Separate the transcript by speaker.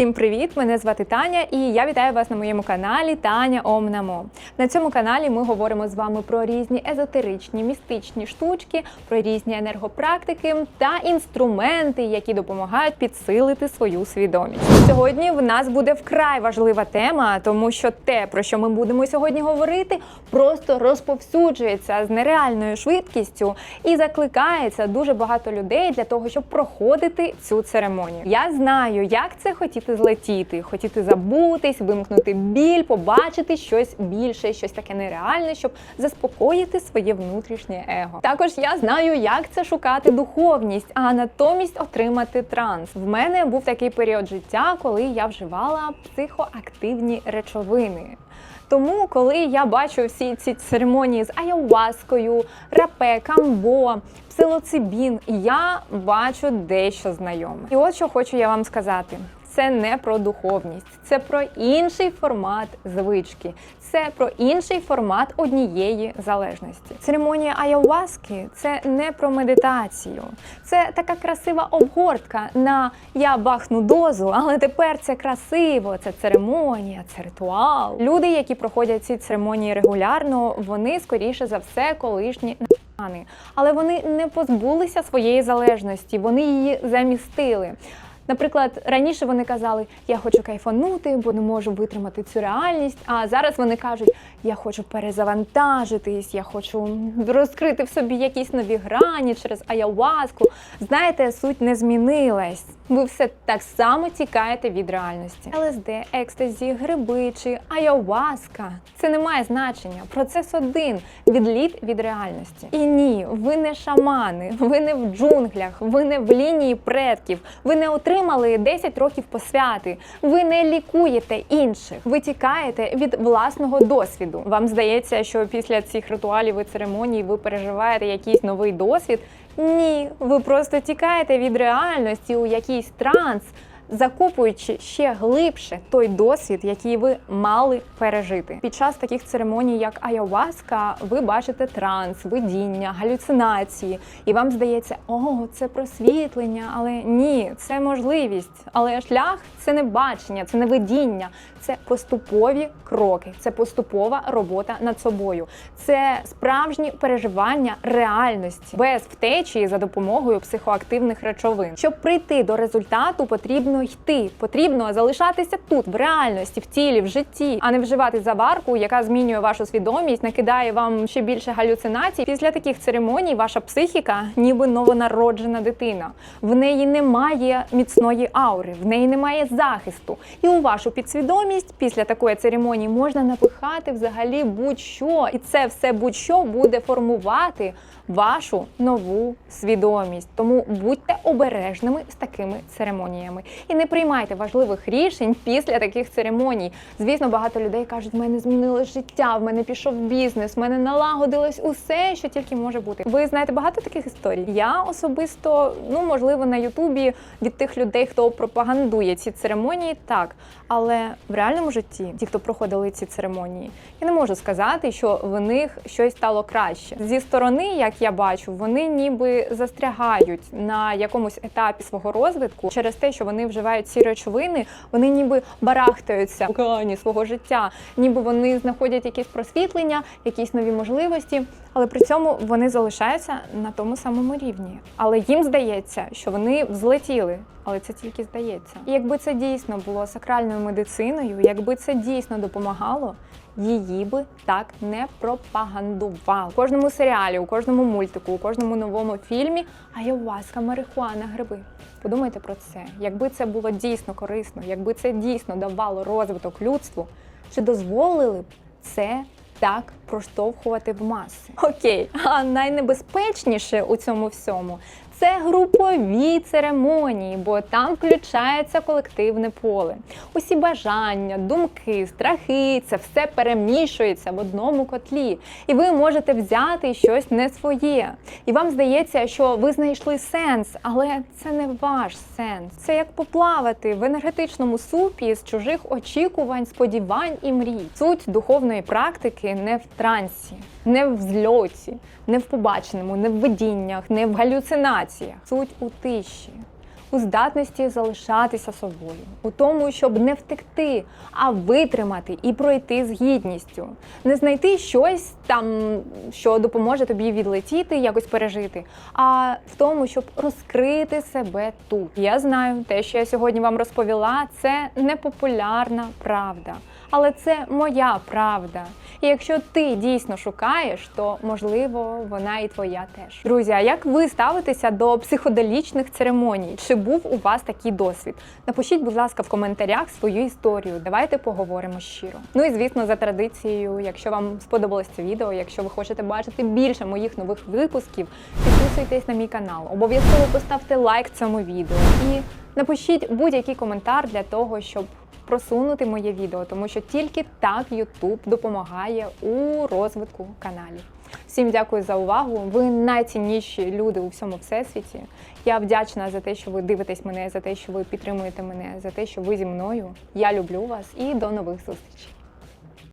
Speaker 1: Всім привіт! Мене звати Таня, і я вітаю вас на моєму каналі Таня Омнамо. На цьому каналі ми говоримо з вами про різні езотеричні, містичні штучки, про різні енергопрактики та інструменти, які допомагають підсилити свою свідомість. Сьогодні в нас буде вкрай важлива тема, тому що те, про що ми будемо сьогодні говорити, просто розповсюджується з нереальною швидкістю і закликається дуже багато людей для того, щоб проходити цю церемонію. Я знаю, як це хотіти злетіти, хотіти забутись, вимкнути біль, побачити щось більше, щось таке нереальне, щоб заспокоїти своє внутрішнє его. Також я знаю, як це шукати духовність, а натомість отримати транс. В мене був такий період життя, коли я вживала психоактивні речовини. Тому, коли я бачу всі ці церемонії з айоваскою, рапе, камбо, псилоцибін, я бачу дещо знайоме. І от що хочу я вам сказати. Це не про духовність, це про інший формат звички, це про інший формат однієї залежності. Церемонія айоваски це не про медитацію, це така красива обгортка на я бахну дозу, але тепер це красиво, це церемонія, це ритуал. Люди, які проходять ці церемонії регулярно, вони скоріше за все колишні але вони не позбулися своєї залежності, вони її замістили. Наприклад, раніше вони казали, я хочу кайфанути, бо не можу витримати цю реальність. А зараз вони кажуть, я хочу перезавантажитись, я хочу розкрити в собі якісь нові грані через аяуаску. Знаєте, суть не змінилась. Ви все так само тікаєте від реальності. ЛСД, екстазі, гриби чи айоваска це не має значення. Процес один відліт від реальності. І ні, ви не шамани, ви не в джунглях, ви не в лінії предків, ви не отримали 10 років посвяти, ви не лікуєте інших, ви тікаєте від власного досвіду. Вам здається, що після цих ритуалів і церемоній ви переживаєте якийсь новий досвід. Ні, ви просто тікаєте від реальності у якийсь транс, закопуючи ще глибше той досвід, який ви мали пережити. Під час таких церемоній, як айоваска, ви бачите транс, видіння, галюцинації, і вам здається, о, це просвітлення, але ні, це можливість. Але шлях це не бачення, це не видіння, це поступові кроки, це поступова робота над собою, це справжні переживання реальності без втечі за допомогою психоактивних речовин. Щоб прийти до результату, потрібно йти, потрібно залишатися тут, в реальності, в тілі, в житті, а не вживати заварку, яка змінює вашу свідомість, накидає вам ще більше галюцинацій. Після таких церемоній ваша психіка, ніби новонароджена дитина. В неї немає міцної аури, в неї немає захисту. І у вашу підсвідомість після такої церемонії можна напихати взагалі будь-що, і це все будь-що буде формувати вашу нову свідомість. Тому будьте обережними з такими церемоніями і не приймайте важливих рішень після таких церемоній. Звісно, багато людей кажуть, в мене змінилось життя, в мене пішов бізнес, в мене налагодилось усе, що тільки може бути. Ви знаєте багато таких історій. Я особисто, ну можливо, на Ютубі від тих людей, хто пропагандує ці церемонії, так. Але в реальному житті, ті, хто проходили ці церемонії, я не можу сказати, що в них щось стало краще. Зі сторони, як я бачу, вони ніби застрягають на якомусь етапі свого розвитку через те, що вони вживають ці речовини, вони ніби барахтаються в океані свого життя, ніби вони знаходять якісь просвітлення, якісь нові можливості, але при цьому вони залишаються на тому самому рівні. Але їм здається, що вони взлетіли. Але це тільки здається. І якби це дійсно було сакральною медициною, якби це дійсно допомагало, її би так не пропагандували. У кожному серіалі, у кожному мультику, у кожному новому фільмі айоваска, марихуана, гриби. Подумайте про це. Якби це було дійсно корисно, якби це дійсно давало розвиток людству, чи дозволили б це так проштовхувати в маси? Окей, а найнебезпечніше у цьому всьому це групові церемонії, бо там включається колективне поле. Усі бажання, думки, страхи це все перемішується в одному котлі. І ви можете взяти щось не своє. І вам здається, що ви знайшли сенс, але це не ваш сенс. Це як поплавати в енергетичному супі з чужих очікувань, сподівань і мрій. Суть духовної практики не в трансі, не в зльоті, не в побаченому, не в видіннях, не в галюцинаціях. Суть у тиші. у здатності залишатися собою, у тому, щоб не втекти, а витримати і пройти з гідністю, не знайти щось там, що допоможе тобі відлетіти, якось пережити, а в тому, щоб розкрити себе тут. Я знаю, те, що я сьогодні вам розповіла, це непопулярна правда, але це моя правда. І якщо ти дійсно шукаєш, то можливо вона і твоя теж. Друзі, а як ви ставитеся до психоделічних церемоній? Чи був у вас такий досвід? Напишіть, будь ласка, в коментарях свою історію. Давайте поговоримо щиро. Ну і звісно, за традицією, якщо вам сподобалось це відео, якщо ви хочете бачити більше моїх нових випусків, підписуйтесь на мій канал. Обов'язково поставте лайк цьому відео і напишіть будь-який коментар для того, щоб просунути моє відео, тому що тільки так YouTube допомагає у розвитку каналів. Всім дякую за увагу. Ви найцінніші люди у всьому всесвіті. Я вдячна за те, що ви дивитесь мене, за те, що ви підтримуєте мене, за те, що ви зі мною. Я люблю вас і до нових зустрічей.